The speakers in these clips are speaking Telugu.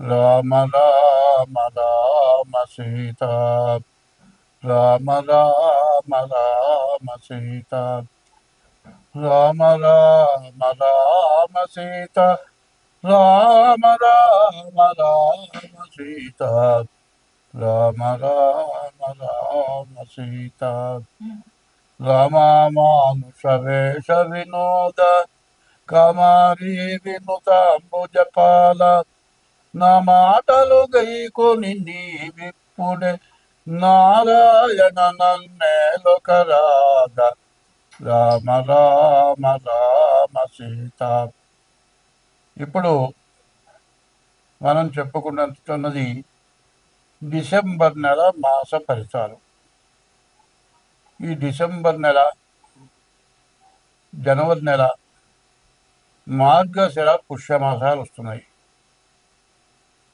రామ రామ రామ సీత రామ రామ రామ సీత రామ రామ రామ సీత రామ రామ రామ సీత రామ రామ రామ సీత రామానుష వేష వినోద కమారి వినుతాంబుజపాల నా మాటలు గైకొని నీవిప్పుడే నారాయణ నన్నేలొకరాధ రామ రామ రామ సీత. ఇప్పుడు మనం చెప్పుకున్నది డిసెంబర్ నెల మాస ఫలితాలు ఈ డిసెంబర్ నెల జనవరి నెల మార్గశిర పుష్యమాసాలు వస్తున్నాయి.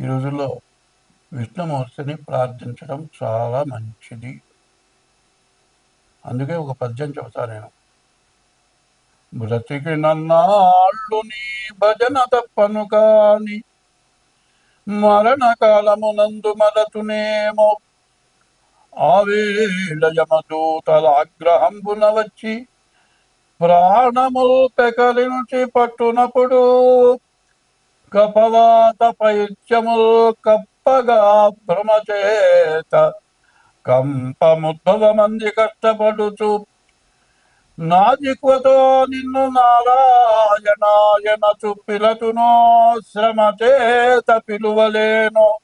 ఈ రోజుల్లో విష్ణుమూర్తిని ప్రార్థించడం చాలా మంచిది. అందుకే ఒక పద్యం చెబుతా నేను. బ్రతికి నన్నాళ్ళు నీ భజన తప్పను కాని మరణకాలమునందు మరతునేమో ఆవేళ యమదూతల ఆగ్రహంబున వచ్చి ప్రాణముల్ పెకలించి పట్టునప్పుడు కపవాత పైత్యముల్ కప్పగా భ్రమచేత కంపముద్భవ మంది కష్టపడుచు నాజిక్వతో నిన్ను నారాయణాయన చుప్పిలతునో శ్రమ చేత పిలువలేను.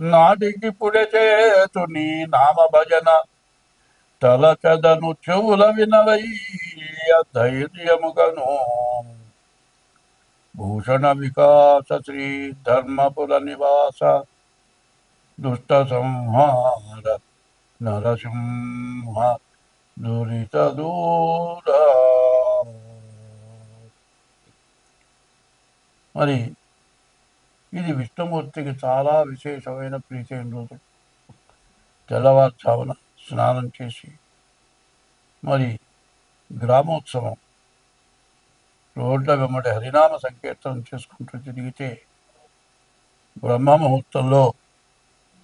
నాటికి పుడె చేతు నీ నామ భజన తలచదను చెవుల వినవయ్య ధైర్యముగను. భూషణ వికాస శ్రీ ధర్మపుర నివాస దుష్ట సంహార నరసింహ దురిత దూర మరి ఇది విష్ణుమూర్తికి చాలా విశేషమైన ప్రీతైన రోజు. తెల్లవారుజామున స్నానం చేసి మరి గ్రామోత్సవం రోడ్ల వెంబడి హరినామ సంకీర్తనం చేసుకుంటూ తిరిగితే బ్రహ్మ ముహూర్తంలో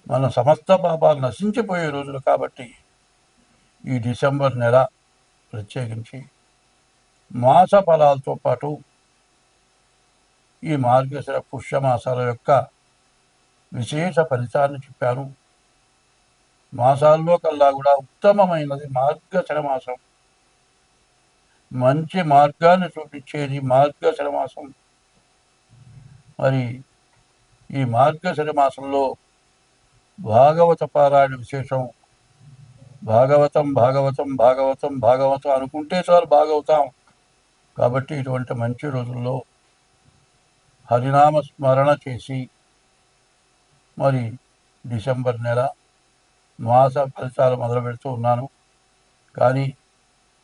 మన సమస్త పాపాలు నశించిపోయే రోజులు కాబట్టి ఈ డిసెంబర్ నెల ప్రత్యేకించి మాస ఫలాలతో పాటు ఈ మార్గశిర పుష్యమాసాల యొక్క విశేష ఫలితాన్ని చెప్పాను. మాసాల్లో కల్లా కూడా ఉత్తమమైనది మార్గశిర మాసం. మంచి మార్గాన్ని చూపించేది మార్గశర మాసం. మరి ఈ మార్గశర మాసంలో భాగవత పారాయణ విశేషం. భాగవతం భాగవతం భాగవతం భాగవతం అనుకుంటే చాలు భాగవతం. కాబట్టి ఇటువంటి మంచి రోజుల్లో హరినామ స్మరణ చేసి మరి డిసెంబర్ నెల మాస ఫలితాలు మొదలు పెడుతూ ఉన్నాను. కానీ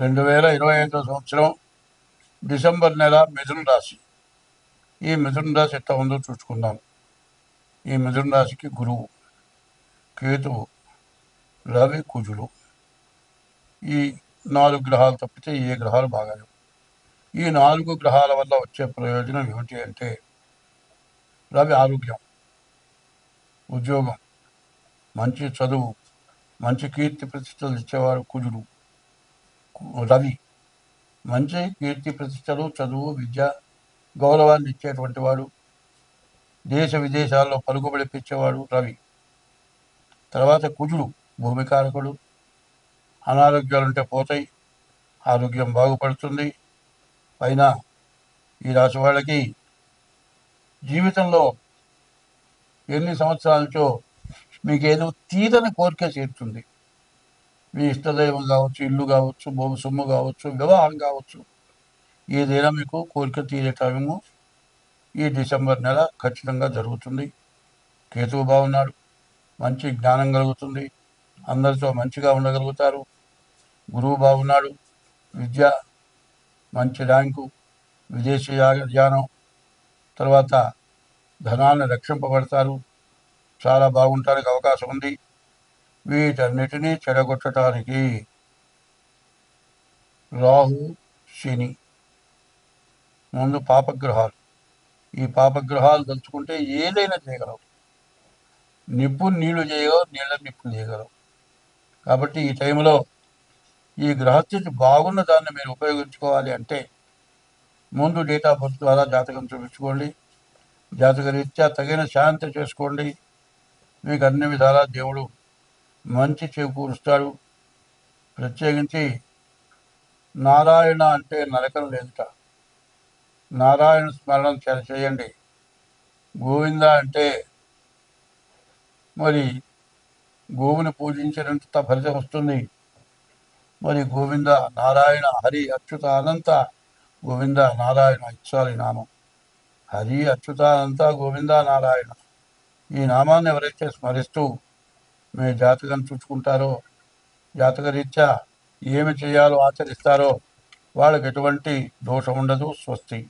రెండు వేల ఇరవై ఐదో సంవత్సరం డిసెంబర్ నెల మిథున రాశి. ఈ మిథున రాశి ఎట్లా ఉందో చూసుకుందాం. ఈ మిథున రాశికి గురువు కేతువు రవి కుజులు ఈ నాలుగు గ్రహాలు తప్పితే ఏ గ్రహాలు బాగాలేవు. ఈ నాలుగు గ్రహాల వల్ల వచ్చే ప్రయోజనం ఏమిటి అంటే రవి ఆరోగ్యం ఉద్యోగం మంచి చదువు మంచి కీర్తి ప్రతిష్టలు ఇచ్చేవారు కుజుడు. రవి. మంచి కీర్తి ప్రతిష్టలు చదువు విద్య గౌరవాన్ని ఇచ్చేటువంటి వాడు. దేశ విదేశాల్లో పలుకుబడిపించేవాడు రవి. తర్వాత కుజుడు భూమికారకుడు. అనారోగ్యాలుంటే పోతాయి ఆరోగ్యం బాగుపడుతుంది. పైన ఈ రాశి వాళ్ళకి జీవితంలో ఎన్ని సంవత్సరాల నుంచో మీకేదో తీరని కోరిక చేరుతుంది మీ ఇష్టదైవం కావచ్చు ఇల్లు కావచ్చు భూమి సొమ్ము కావచ్చు వివాహం కావచ్చు ఏదైనా మీకు కోరిక తీరే టైము ఈ డిసెంబర్ నెల ఖచ్చితంగా జరుగుతుంది. కేతువు బాగున్నాడు మంచి జ్ఞానం కలుగుతుంది అందరితో మంచిగా ఉండగలుగుతారు. గురువు బాగున్నాడు విద్య మంచి ర్యాంకు విదేశీ యా- యానం తర్వాత ధనాన్ని రక్షింపబడతారు. చాలా బాగుంటానికి అవకాశం ఉంది. వీటన్నిటినీ చెడగొట్టడానికి రాహు శని. ముందు పాపగ్రహాలు. ఈ పాపగ్రహాలు తలుచుకుంటే ఏదైనా చేయగలవు. నిప్పు నీళ్ళు చేయగలవు నీళ్ళ నిప్పు చేయగలవు. కాబట్టి ఈ టైంలో ఈ గ్రహస్థితి బాగున్న దాన్ని మీరు ఉపయోగించుకోవాలి అంటే ముందు డేట్ ఆఫ్ బర్త్ ద్వారా జాతకం చూపించుకోండి. జాతక రీత్యా తగిన శాంతి చేసుకోండి. మీకు అన్ని విధాలా దేవుడు మంచి చేకూరుస్తాడు. ప్రత్యేకించి నారాయణ అంటే నరకం లేదుట. నారాయణ స్మరణ చేయండి. గోవింద అంటే మరి గోవుని పూజించినంత ఫలితం వస్తుంది. మరి గోవింద నారాయణ హరి అచ్యుత అనంత గోవింద నారాయణ ఇచ్చాలి నామం. హరి అచ్యుత అనంత గోవింద నారాయణ. ఈ నామాన్ని ఎవరైతే స్మరిస్తూ మీ జాతకం చూసుకుంటారో జాతక రీత్యా ఏమి చేయాలో ఆచరిస్తారో వాళ్ళకి ఎటువంటి దోషం ఉండదు స్వస్తి.